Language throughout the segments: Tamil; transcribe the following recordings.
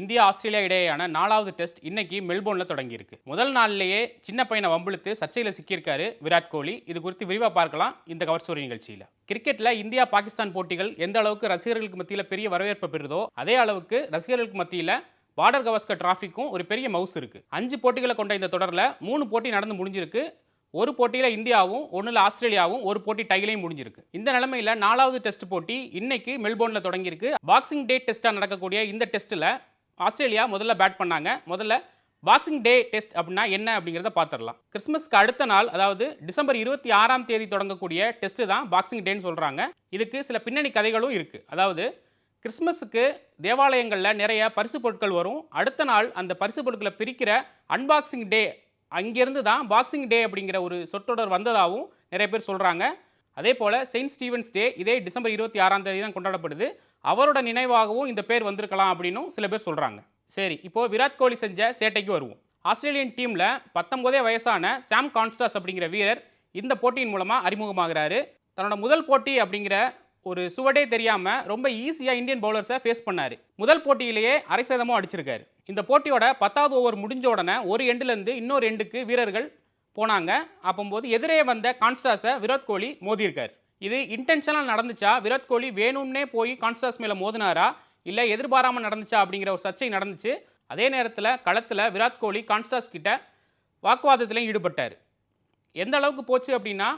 இந்தியா ஆஸ்திரேலியா இடையேயான நாலாவது டெஸ்ட் இன்னைக்கு மெல்போர்னில் தொடங்கியிருக்கு. முதல் நாள்லேயே சின்ன பையனை வம்பிழுத்து சர்ச்சையில் சிக்கியிருக்காரு விராட் கோலி. இது குறித்து விரிவாக பார்க்கலாம் இந்த கவர் ஸ்டோரி நிகழ்ச்சியில். கிரிக்கெட்டில் இந்தியா பாகிஸ்தான் போட்டிகள் எந்த அளவுக்கு ரசிகர்களுக்கு மத்தியில் பெரிய வரவேற்பு பெறுதோ அதே அளவுக்கு ரசிகர்களுக்கு மத்தியில் பார்டர் கவஸ்கர் டிராஃபிக்கும் ஒரு பெரிய மவுஸ் இருக்குது அஞ்சு போட்டிகளை கொண்ட இந்த தொடரில் மூணு போட்டி நடந்து முடிஞ்சிருக்கு. ஒரு போட்டியில் இந்தியாவும் ஒன்றில் ஆஸ்திரேலியாவும் ஒரு போட்டி டைலையும் முடிஞ்சிருக்கு. இந்த நிலமையில் நாலாவது டெஸ்ட் போட்டி இன்னைக்கு மெல்போர்னில் தொடங்கியிருக்கு. பாக்ஸிங் டே டெஸ்ட்டாக நடக்கக்கூடிய இந்த டெஸ்ட்டில் ஆஸ்திரேலியா முதல்ல பேட் பண்ணாங்க. முதல்ல பாக்ஸிங் டே டெஸ்ட் அப்படின்னா என்ன அப்படிங்கிறத பார்த்துடலாம். கிறிஸ்மஸ்க்கு அடுத்த நாள் அதாவது டிசம்பர் இருபத்தி ஆறாம் தேதி தொடங்கக்கூடிய டெஸ்ட்டு தான் பாக்ஸிங் டேன்னு சொல்கிறாங்க இதுக்கு சில பின்னணி கதைகளும் இருக்குது அதாவது கிறிஸ்மஸுக்கு தேவாலயங்களில் நிறைய பரிசு பொருட்கள் வரும். அடுத்த நாள் அந்த பரிசு பொருட்களை பிரிக்கிற அன்பாக்சிங் டே அங்கேருந்து தான் பாக்ஸிங் டே அப்படிங்கிற ஒரு சொற்றொடர் வந்ததாகவும் நிறைய பேர் சொல்கிறாங்க அதே போல் செயின்ட் ஸ்டீவன்ஸ் டே இதே டிசம்பர் இருபத்தி ஆறாம் தேதி தான் கொண்டாடப்படுது. அவரோட நினைவாகவும் இந்த பேர் வந்திருக்கலாம் அப்படின்னும் சில பேர் சொல்கிறாங்க சரி இப்போது விராட் கோலி செஞ்ச சேட்டைக்கு வருவோம். ஆஸ்திரேலியன் டீமில் பத்தொன்பதே வயசான சாம் கான்ஸ்டாஸ் அப்படிங்கிற வீரர் இந்த போட்டியின் மூலமாக அறிமுகமாகிறாரு. தன்னோட முதல் போட்டி அப்படிங்கிற ஒரு சுவடே தெரியாமல் ரொம்ப ஈஸியாக இந்தியன் பவுலர்ஸை ஃபேஸ் பண்ணார். முதல் போட்டியிலேயே அரை சதமும் அடிச்சிருக்காரு. இந்த போட்டியோட பத்தாவது ஓவர் முடிஞ்ச உடனே ஒரு எண்டுலேருந்து இன்னொரு எண்டுக்கு வீரர்கள் போனாங்க. அப்போம்போது எதிரே வந்த கான்ஸ்டாஸை விராட் கோலி மோதியிருக்கார். இது இன்டென்ஷனாக நடந்துச்சா? விராட் கோலி வேணும்னே போய் கான்ஸ்டாஸ் மேலே மோதினாரா? இல்லை எதிர்பாராமல் நடந்துச்சா அப்படிங்கிற ஒரு சர்ச்சை நடந்துச்சு. அதே நேரத்தில் களத்தில் விராட் கோலி கான்ஸ்டாஸ் கிட்ட வாக்குவாதத்திலையும் ஈடுபட்டார். எந்த அளவுக்கு போச்சு அப்படின்னா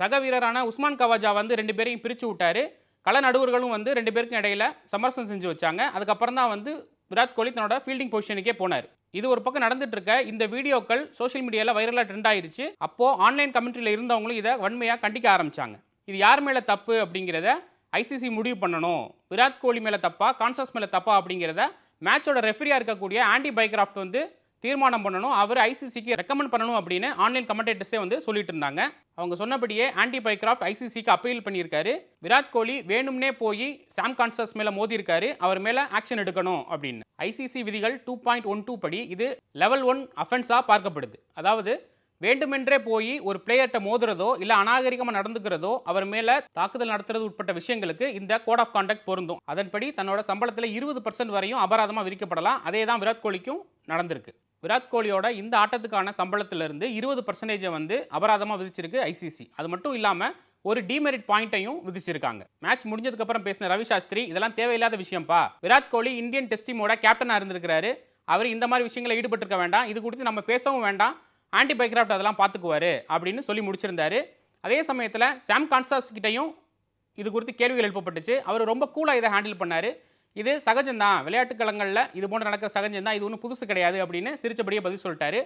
சக வீரரான உஸ்மான் கவாஜா வந்து ரெண்டு பேரையும் பிரித்து விட்டார். கள நடுவர்களும் வந்து ரெண்டு பேருக்கும் இடையில சமரசம் செஞ்சு வச்சாங்க. அதுக்கப்புறம் தான் வந்து விராட் கோலி தன்னோட ஃபீல்டிங் பொசிஷனுக்கே போனார். இது ஒரு பக்கம் நடந்துட்டு இருக்க இந்த வீடியோக்கள் சோஷியல் மீடியாவில் வைரலாக ட்ரெண்ட் ஆயிருச்சு. அப்போது ஆன்லைன் கமெண்ட்ரியில் இருந்தவங்களும் இதை வன்மையாக கண்டிக்க ஆரம்பிச்சாங்க. இது யார் மேலே தப்பு அப்படிங்கிறத ஐசிசி முடிவு பண்ணணும். விராட் கோலி மேலே தப்பா கான்சஸ் மேலே தப்பா அப்படிங்கிறத மேட்சோட ரெஃபரியாக இருக்கக்கூடிய ஆண்டி பைக்ராஃப்ட் வந்து தீர்மானம் பண்ணணும். அவர் ஐசிசிக்கு ரெக்கமெண்ட் பண்ணணும் அப்படின்னு ஆன்லைன் கமெண்டேட்டர்ஸே வந்து சொல்லிட்டு இருந்தாங்க. அவங்க சொன்னபடியே ஆன்டி பைக்ராஃப்ட் ஐசிசிக்கு அப்பீல் பண்ணியிருக்காரு. விராட் கோலி வேணும்னே போய் சாம் கான்சஸ் மேலே மோதியிருக்காரு. அவர் மேலே ஆக்ஷன் எடுக்கணும் அப்படின்னு. ஐசிசி விதிகள் டூ பாயிண்ட் ஒன் டூ படி இது லெவல் ஒன் அஃபென்ஸாக பார்க்கப்படுது. அதாவது வேண்டுமென்றே போய் ஒரு பிளேயர்கிட்ட மோதுறதோ இல்லை அநாகரிகமாக நடந்துக்கிறதோ அவர் மேலே தாக்குதல் நடத்துறது உட்பட்ட விஷயங்களுக்கு இந்த கோட் ஆஃப் கான்டாக்ட் பொருந்தும். அதன்படி தன்னோட சம்பளத்தில் இருபது பர்சன்ட் வரையும் அபராதமாக விதிக்கப்படலாம். அதே தான் விராட் கோலிக்கும் நடந்திருக்கு. விராட் கோலியோட இந்த ஆட்டத்துக்கான சம்பளத்திலிருந்து இருபது பர்சன்டேஜை வந்து அபராதமாக விதிச்சிருக்கு ஐசிசி அது மட்டும் இல்லாமல் ஒரு டிமெரிட் பாயிண்ட்டையும் விதிச்சிருக்காங்க. மேட்ச் முடிஞ்சதுக்கு அப்புறம் பேசின ரவி சாஸ்திரி இதெல்லாம் தேவையில்லாத விஷயம்ப்பா விராட் கோலி இந்தியன் டெஸ்ட் டீமோட கேப்டனாக இருந்திருக்கிறாரு. அவர் இந்த மாதிரி விஷயங்களை ஈடுபட்டிருக்க வேண்டாம். இது குறித்து நம்ம பேசவும் வேண்டாம். ஆன்டி பைக்ராஃப்ட் அதெல்லாம் பார்த்துக்குவாரு அப்படின்னு சொல்லி முடிச்சிருந்தாரு. அதே சமயத்தில் சாம் கான்சாஸ் கிட்டையும் இது குறித்து கேள்விகள் எழுப்பப்பட்டுச்சு. அவர் ரொம்ப கூலாக இதை ஹேண்டில் பண்ணார். இது சகஜம்தான். விளையாட்டு களங்களில் இது போன்ற நடக்கிற சகஜம்தான். இது ஒன்றும் புதுசு கிடையாது அப்படின்னு சிரிச்சபடியே பதில் சொல்லிட்டாரு.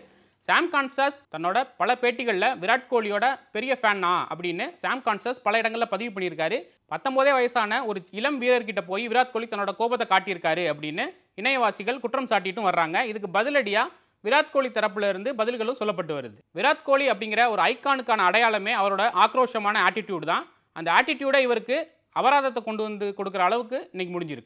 சாம் கான்சாஸ் தன்னோட பல பேட்டிகளில் விராட் கோலியோட பெரிய ஃபேன்னா அப்படின்னு சாம் கான்சாஸ் பல இடங்களில் பதிவு பண்ணியிருக்காரு. பத்தொம்போதே வயசான ஒரு இளம் வீரர்கிட்ட போய் விராட் கோலி தன்னோட கோபத்தை காட்டியிருக்காரு அப்படின்னு இணையவாசிகள் குற்றம் சாட்டிட்டும் வர்றாங்க. இதுக்கு பதிலடியாக விராட் கோலி தரப்புல இருந்து பதில்களும் சொல்லப்பட்டு வருது. விராட் கோலி அப்படிங்கிற ஒரு ஐக்கானுக்கான அடையாளமே அவரோட ஆக்ரோஷமான ஆட்டிடியூட் தான். அந்த ஆட்டிடியூடை இவருக்கு அபராதத்தை கொண்டு வந்து கொடுக்குற அளவுக்கு இன்னைக்கு முடிஞ்சிருக்கு.